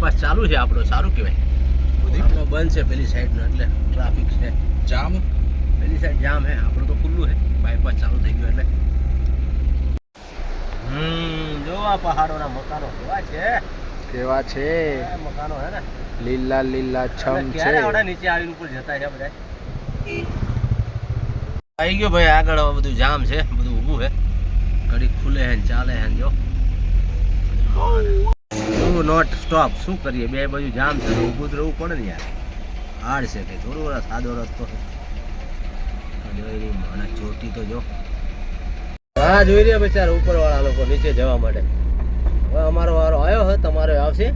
Bypass ચાલુ છે આપણો સારું કહેવાય. આપણો બંધ છે પેલી સાઈડનો એટલે ટ્રાફિક છે. જામ? પેલી સાઈડ જામ હે આપણું તો ખુલ્લું છે. બાયપાસ ચાલુ થઈ ગયું એટલે. હમ જો આ પહાડોના મકાનો કેવા છે. કેવા છે? મકાનો હે ને. લીલા લીલા છમ છે. આવડા નીચે આવીને ઉપર જતા છે બધા? આવી ગયો ભાઈ આગળ બધું જામ છે બધું ઊભું છે. ઘડી ખુલે હે ચાલે હે જો. ડુ નોટ સ્ટોપ શું કરીએ? બે બાજુ જામ છે ઊભું રહેવું પડે ને યાર. હાર્ડ છે કે થોડું રસ સાદો રસ્તો છે. મને ચોટી તો જો. હા, જોઈ રહ્યા બચારા ઉપરવાળા લોકો નીચે જવા માટે. હવે અમારો વારો આવ્યો હે, તમારો આવશે?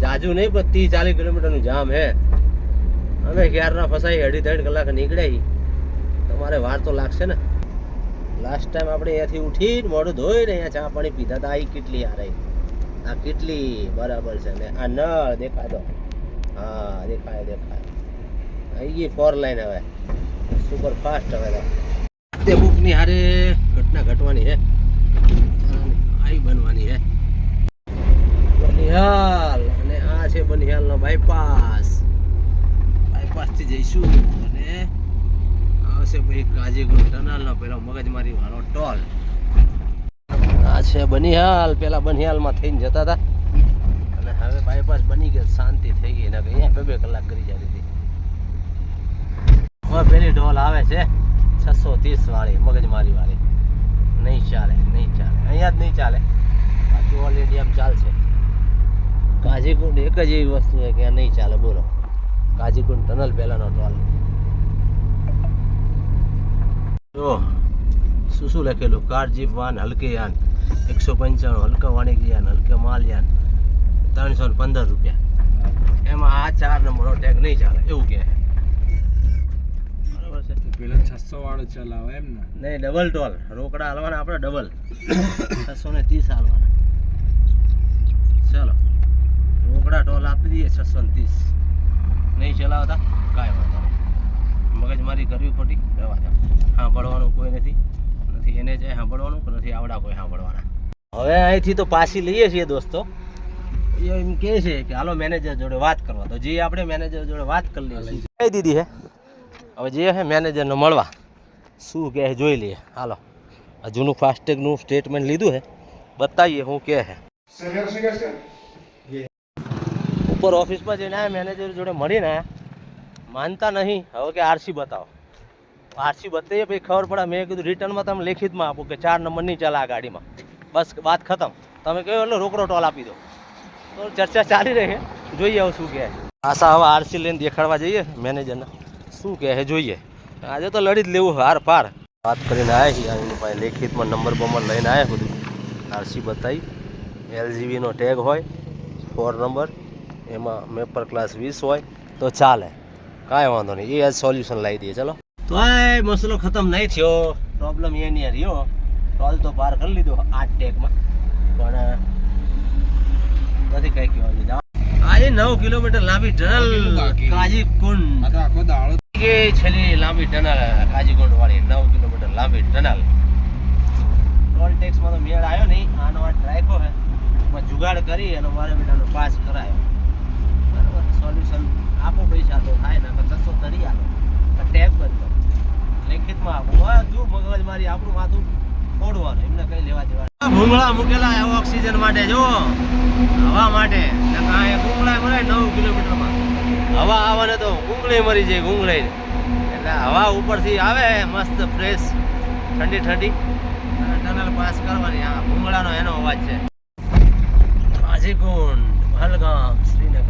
જાજુ નહીં, પણ ત્રીસ ચાલીસ કિલોમીટરનું જામ હે. અમે ક્યારના ફસાઈ અઢી ત્રણ કલાક નીકળ્યા તમારે વાર તો લાગશે ને. લાસ્ટ ટાઈમ આપણે અહીંયાથી ઉઠી મોઢું ધોઈને અહીંયા ચા પાણી પીધા હતા આ કેટલી આ રહી આ કેટલી બરાબર છે ને? આ નળ દેખાય તો હા, દેખાય દેખાય. આવી ગઈ ફોર લાઈન હવે. સુપર ફાસ્ટ હવે તો. બુકની હારે ઘટના ઘટવાની છે. આવી બનવાની છે. બનિહાલ અને આ છે બનિહાલનો બાયપાસ બાયપાસથી જઈશું અને આવશે પછી કાજીગુંડ ટનલનો પેલો મગજમારી વાળો ટોલ. છે બનિહાલ. પેલા બનિહાલમાં થઈને જતા હતા. અને હવે બાયપાસ બની ગયો. શાંતિ થઈ ગઈ. એના અહીંયા બે બે કલાક કરી જતી હતી. હવે પેલી ઢોલ આવે છે. છસો ત્રીસ વાળી મગજમારી વાળી. નહીં ચાલે નહીં ચાલે. અહીંયા જ નહીં ચાલે. બાકી ઓલ ઇન્ડિયામાં ચાલશે. કાજીકુંડ એક જ એવી વસ્તુ છે કે નહીં ચાલે. બોલો. કાજીકુંડ ટનલ પહેલાનો ટોલ. જો, શું શું લખેલું? કાર, જીપ વાન હલકે યાન. એકસો પંચાણું હલકા વાણિજ્યાન હલકા માલ ત્રણસો ને પંદર રૂપિયા. એમાં આ ચાર નંબરનો ટેગ નહીં ચાલે એવું કહે. બરાબર છે. પેલા છસો વાળો ચલાવે એમ ને. નહીં ડબલ ટોલ. રોકડા હાલવાના આપણે ડબલ છસો ને ત્રીસ હાલવાના. ચલો. રોકડા ટોલ આપી દઈએ છસો ને ત્રીસ. નહીં ચલાવતા? કાંઈ વાંધો નહીં. મગજમારી કરવી ખોટી? રહેવા હા સાંભળવાનું કોઈ નથી. નથી એને જે સાંભળવાનું કે નથી આવડા કોઈ સાંભળવાના. હવે અહીંથી તો પાછી લઈએ છીએ દોસ્તો. એ એમ કે છે કે હાલો મેનેજર જોડે વાત કરવા. તો જે આપણે મેનેજર જોડે વાત કરી લઈએ કહી દીધી હે. હવે જે હે મેનેજરને મળવા. શું કહે છે જોઈ લઈએ. હાલો. આ જૂનું ફાસ્ટેગનું સ્ટેટમેન્ટ લીધું છે બતાવીએ શું કહે છે ઉપર ઓફિસમાં જઈને મેનેજર જોડે મળીને માનતા નહીં. હવે કે આરસી બતાવો. આરસી બતાવીએ પછી ખબર પડે. મેં કીધું રિટર્નમાં તમે લેખિતમાં આપો કે ચાર નંબર નહીં ચાલે આ ગાડીમાં. બસ, વાત ખતમ. તમે કહ્યું એટલે રોકડો ટોલ આપી દો. તો ચર્ચા ચાલી રહી છે. જોઈએ હવે શું કહે. આશા હવે આરસી લઈને દેખાડવા જઈએ મેનેજરને શું કહે છે જોઈએ. આજે તો લડી જ લેવું હાર પાર. વાત કરીને આવ્યા છીએ. એની પાસે લેખિતમાં નંબર બમ્બર લઈને આવ્યા બધું. આરસી બતાવી. એલજીબીનો ટેગ હોય ફોર નંબર એમાં મેપર ક્લાસ વીસ હોય, તો ચાલે. કાંઈ વાંધો નહીં. એ જ સોલ્યુશન લાવી દઈએ. ચલો. તો આ મસલો ખતમ નહીં થયો. પ્રોબ્લેમ એ નહીં રહ્યો. ટોલ તો પાર કરી લીધો આ ટેકમાં. પણ નથી કઈ કહેવા આજે નવ કિલોમીટર લાંબી ટનલ બાકી. કાજી કુંડ આ તો આખો દાડો કે છેલ્લી લાંબી ટનલ કાજીકુંડ વાળી નવ કિલોમીટર લાંબી ટનલ. ટોલ ટેક્સમાં તો મેળ આવ્યો નહીં. આનો આ ટ્રાયકો હે એમાં જુગાડ કરી અને મારે બેટાનો પાસ કરાયો. બરાબર? સોલ્યુશન આપો પૈસા તો થાય ને છસો ધરી આપો ટેગ બંધ કરો લેખિતમાં આપો બધું મગજ મારી આપણું માથું ફોડવાનું એમને કઈ લેવા દેવા ભૂંગળા મૂકેલા એવો ઓક્સિજન માટે જો હવા માટે. ભૂંગળા મળે નવ કિલોમીટરમાં. હવા આવે ને તો ગુંગળી મરી જાય ગુંગળી એટલે હવા ઉપરથી આવે, મસ્ત ફ્રેશ ઠંડી ઠંડી. અને ટનલ પાસ કરવાની, આ ભૂંગળાનો એનો અવાજ છે. કાઝીકુંડ પહલગામ, શ્રીનગર.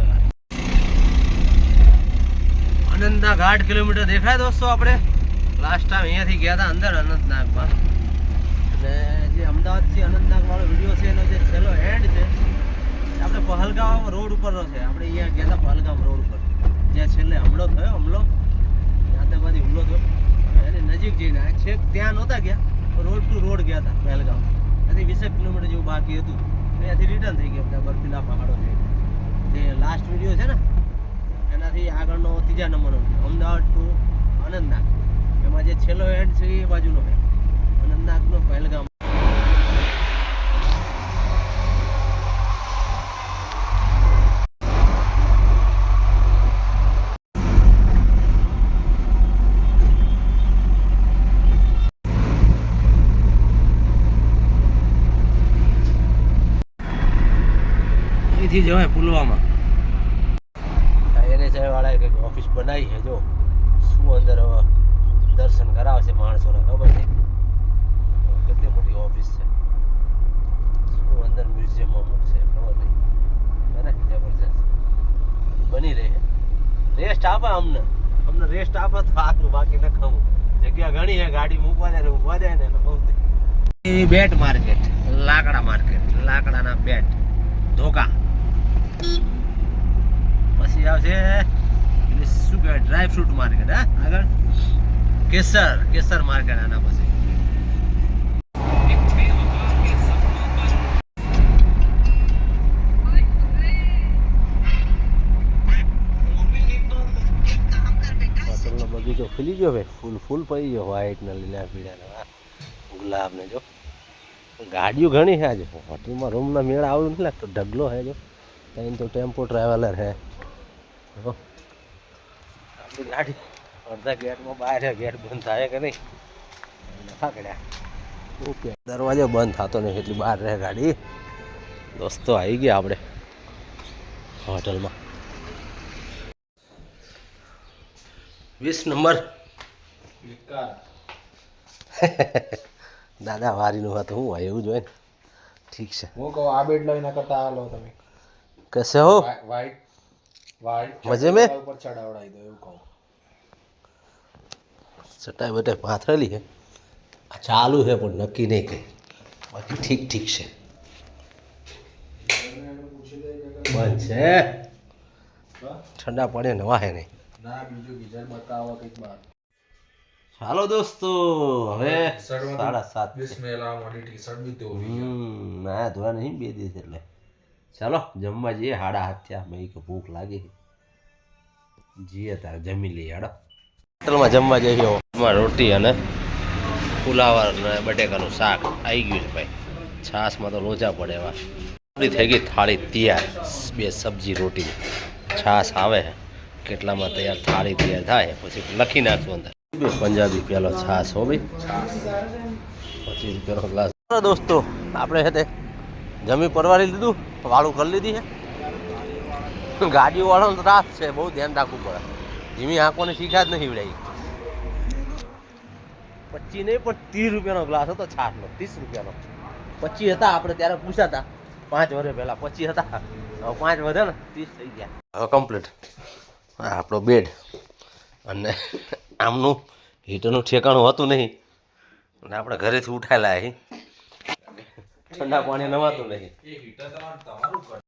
અનંદા ઘાટ કિલોમીટર દેખાય દોસ્તો આપણે? લાસ્ટ ટાઈમ અહીંયાથી ગયા હતા અંદર અનંતનાગમાં. અને જે અમદાવાદથી અનંતનાગવાળો વીડિયો છે, એનો જે છેલ્લો એન્ડ છે આપણે પહલગામ રોડ ઉપરનો છે. આપણે અહીંયા ગયા હતા પહલગામ રોડ ઉપર. જ્યાં છેલ્લે હમલો થયો હમલો આતંકવાદી હુમલો થયો. એની નજીક જઈને છેક ત્યાં નહોતા ગયા રોડ ટુ રોડ ગયા હતા પહેલગામ. ત્યાંથી વીસેક કિલોમીટર જેવું બાકી હતું. ત્યાંથી રિટર્ન થઈ ગયા બધા બર્ફીલા પહાડો છે. જે લાસ્ટ વીડિયો છે ને, એનાથી આગળનો ત્રીજા નંબરનો અમદાવાદ ટુ અનંતનાગ. છેલ્લો એન્ડ છે એ બાજુનો છે અનંતનાગનો પહેલગામ. અહીંથી જવાય પુલવામા. એને સાહેબ વાળા ઓફિસ બનાવી છે જો. શું અંદર હવે? દર્શન કરાવશે માણસોને ખબર નહીં કેટલી મોટી ઓફિસ છે. શું અંદર મ્યુઝિયમમાં મૂકશે ખબર નહીં. હે જબરજસ્ત. બની રહે. રેસ્ટ આપે અમને. અમને રેસ્ટ આપે તો આટલું બાકી ન ખાવું. જગ્યા ઘણી છે, ગાડી મૂકવા જાય ને ઊભા જાય ને બહુ બેટ માર્કેટ, લાકડા માર્કેટ, લાકડાના બેટ, ધોકા. પછી આવશે શું કહેવાય ડ્રાય ફ્રૂટ માર્કેટ હા? આગળ. કેસર કેસર માર્કેટ આના પછી. બગીચો ખુલી ગયો ભાઈ, ફૂલ ફૂલ પડી ગયો વ્હાઈટ ને લીલા, પીળા ને ગુલાબ ને જો. ગાડીઓ ઘણી છે આજે. હોટલમાં રૂમના મેળ આવું નથી લાગતો, ઢગલો હે જો. ત્યાં તો ટેમ્પો ટ્રાવેલર હે. ગાડી. અડધા ગેટમાં બહાર ગેટ બંધ થાય કે નહીં? ફાકડ્યા ઓકે. દરવાજો બંધ થતો નહીં એટલી બહાર રહે ગાડી. દોસ્તો આવી ગયા આપણે હોટલમાં. વીસ નંબર. દાદા વારીનું હતું હું હોય એવું જોઈએ ને. ઠીક છે. હું કહું આ બેડ લઈને કરતા આ લો તમે. કશે હો? વાઈટ વાઈટ મજે મેં? ઉપર ચડાવડાવી દો એવું કહું. ચટાઈ બટાઈ પાથરેલી છે આ ચાલુ છે પણ નક્કી નહીં કંઈ. બાકી ઠીક ઠીક છે. બંધ છે. ઠંડા પડે નવા હે નહીં. ચાલો દોસ્તો હવે સાડા સાત ધોવી ના ધોયા નહીં બે દિવસ એટલે. ચાલો જમવા જઈએ હાડા હાથ થયા મેં ભૂખ લાગી. જઈએ તારે જમી લઈએ હાડો. હોટલમાં જમવા જઈએ એમાં રોટી અને ફુલાવર અને બટેકાનું શાક આવી ગયું છે ભાઈ. છાશમાં તો લોચા પડે એવા. થોડી થઈ ગઈ થાળી તૈયાર. બે સબ્જી રોટી. છાશ આવે કેટલામાં તૈયાર થાળી તૈયાર થાય પછી લખી નાખશું અંદર. પંજાબી પેલો છાશ હો ભાઈ. પચીસ રૂપિયાનો ગ્લાસ દોસ્તો આપણે છે તે જમી પરવારી લીધું વાળું કરી લીધી છે. ગાડીઓ વાળાનો ત્રાસ છે બહુ ધ્યાન રાખવું પડે. ધીમી આંખોને શીખા જ નહીં વડાઈ પચીસ નહીં પણ ત્રીસ રૂપિયાનો ગ્લાસ હતો છાટનો ત્રીસ રૂપિયાનો. પચીસ હતા આપણે ત્યારે પૂછ્યા હતા પાંચ વર્ષ પહેલાં પચીસ હતા. હવે પાંચ વધે ને ત્રીસ થઈ ગયા. હવે કમ્પ્લીટ આપણો બેડ અને આમનું હીટરનું ઠેકાણું હતું નહીં. અને આપણે ઘરેથી ઉઠાયેલા અહીં. ઠંડા પાણી નવાતું નહીં.